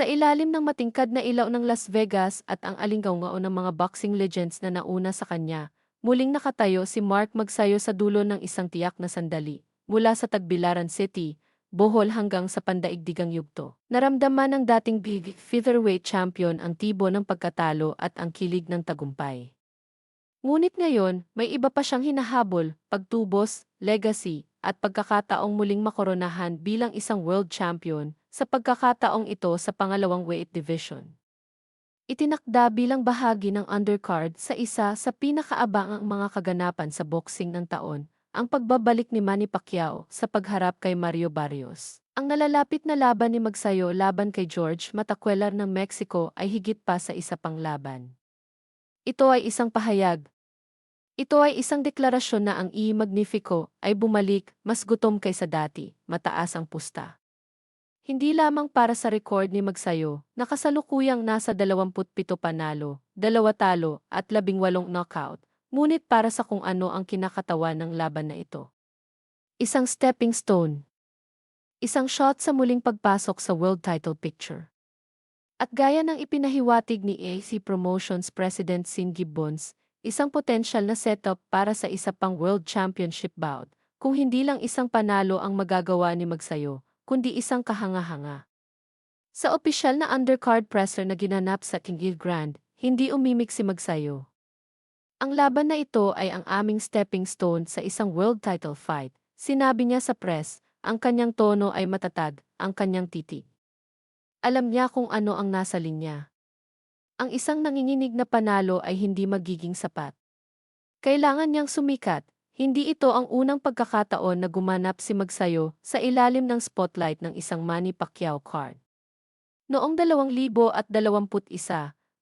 Sa ilalim ng matingkad na ilaw ng Las Vegas at ang alinggaw ng mga boxing legends na nauna sa kanya, muling nakatayo si Mark Magsayo sa dulo ng isang tiyak na sandali, mula sa Tagbilaran City, Bohol hanggang sa pandaigdigang yugto. Naramdaman ng dating big featherweight champion ang tibo ng pagkatalo at ang kilig ng tagumpay. Ngunit ngayon, may iba pa siyang hinahabol, pagtubos, legacy, at pagkakataong muling makoronahan bilang isang world champion sa pagkakataong ito sa pangalawang weight division. Itinakda bilang bahagi ng undercard sa isa sa pinakaabangang mga kaganapan sa boxing ng taon, ang pagbabalik ni Manny Pacquiao sa pagharap kay Mario Barrios. Ang nalalapit na laban ni Magsayo laban kay George Matacuelar ng Mexico ay higit pa sa isa pang laban. Ito ay isang pahayag. Ito ay isang deklarasyon na ang I Magnifico ay bumalik mas gutom kaysa dati, mataas ang pusta. Hindi lamang para sa record ni Magsayo, nakasalukuyang nasa 27 panalo, 2 talo at 18 knockout, ngunit para sa kung ano ang kinakatawan ng laban na ito. Isang stepping stone. Isang shot sa muling pagpasok sa world title picture. At gaya ng ipinahiwatig ni AC Promotions President Sin Gibbons, isang potential na setup para sa isa pang World Championship bout, kung hindi lang isang panalo ang magagawa ni Magsayo, kundi isang kahanga-hanga. Sa opisyal na undercard presser na ginanap sa King Grand, hindi umimik si Magsayo. Ang laban na ito ay ang aming stepping stone sa isang world title fight, sinabi niya sa press, ang kanyang tono ay matatag, ang kanyang titig. Alam niya kung ano ang nasa linya. Ang isang nanginginig na panalo ay hindi magiging sapat. Kailangan niyang sumikat, hindi ito ang unang pagkakataon na gumanap si Magsayo sa ilalim ng spotlight ng isang Manny Pacquiao card. Noong 2021,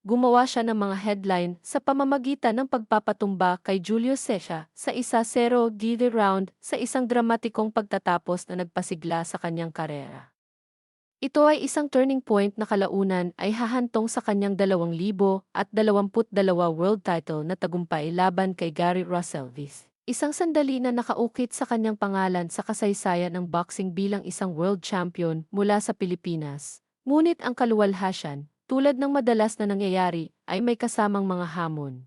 gumawa siya ng mga headline sa pamamagitan ng pagpapatumba kay Julio Cesar sa isa-0 gide round sa isang dramatikong pagtatapos na nagpasigla sa kanyang karera. Ito ay isang turning point na kalaunan ay hahantong sa kanyang 2022 world title na tagumpay laban kay Gary Russellvis. Isang sandali na nakaukit sa kanyang pangalan sa kasaysayan ng boxing bilang isang world champion mula sa Pilipinas. Ngunit ang kaluwalhasyan, tulad ng madalas na nangyayari, ay may kasamang mga hamon.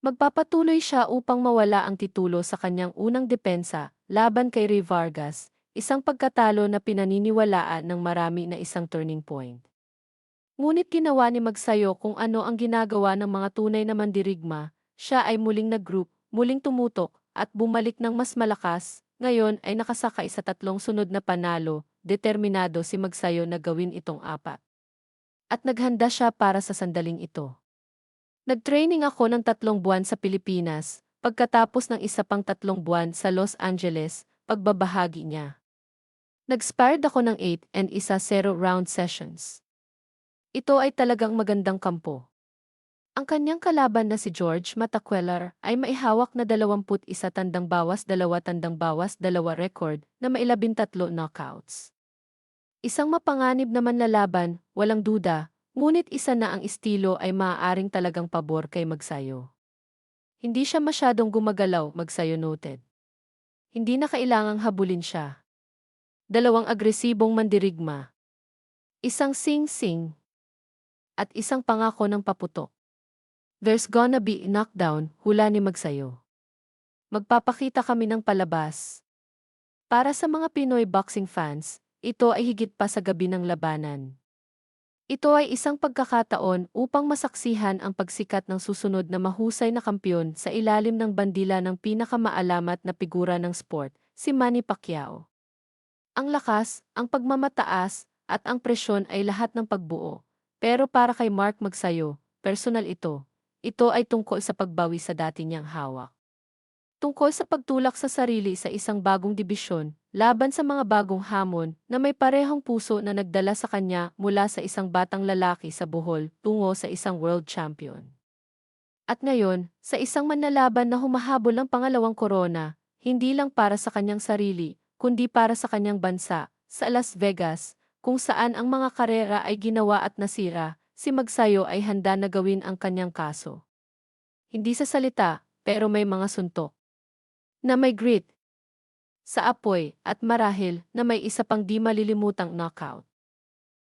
Magpapatuloy siya upang mawala ang titulo sa kanyang unang depensa laban kay Ray Vargas, isang pagkatalo na pinaniniwalaan ng marami na isang turning point. Ngunit ginawa ni Magsayo kung ano ang ginagawa ng mga tunay na mandirigma, siya ay muling nag-group muling tumutok, at bumalik ng mas malakas, ngayon ay nakasakay sa tatlong sunod na panalo, determinado si Magsayo na gawin itong apat. At naghanda siya para sa sandaling ito. Nagtraining ako ng tatlong buwan sa Pilipinas, pagkatapos ng isa pang tatlong buwan sa Los Angeles, pagbabahagi niya. Nag-sparred ako ng 8 and isa 0 round sessions. Ito ay talagang magandang kampo. Ang kanyang kalaban na si George Matacuelar ay maihawak na 21 tandang bawas dalawa tandang bawas dalawa record na mailabintatlo knockouts. Isang mapanganib naman na laban, walang duda, ngunit isa na ang estilo ay maaaring talagang pabor kay Magsayo. Hindi siya masyadong gumagalaw, Magsayo noted. Hindi na kailangang habulin siya. Dalawang agresibong mandirigma. Isang sing-sing. At isang pangako ng paputok. There's gonna be knockdown, hula ni Magsayo. Magpapakita kami ng palabas. Para sa mga Pinoy boxing fans, ito ay higit pa sa gabi ng labanan. Ito ay isang pagkakataon upang masaksihan ang pagsikat ng susunod na mahusay na kampyon sa ilalim ng bandila ng pinakamaalamat na figura ng sport, si Manny Pacquiao. Ang lakas, ang pagmamataas, at ang presyon ay lahat ng pagbuo. Pero para kay Mark Magsayo, personal ito, ito ay tungkol sa pagbawi sa dati niyang hawak. Tungkol sa pagtulak sa sarili sa isang bagong dibisyon, laban sa mga bagong hamon na may parehong puso na nagdala sa kanya mula sa isang batang lalaki sa buhol tungo sa isang world champion. At ngayon, sa isang manlalaban na humahabol ng pangalawang korona, hindi lang para sa kanyang sarili, kundi para sa kanyang bansa, sa Las Vegas, kung saan ang mga karera ay ginawa at nasira, si Magsayo ay handa na gawin ang kanyang kaso. Hindi sa salita, pero may mga suntok. Na may grit. Sa apoy, at marahil na may isa pang di malilimutang knockout.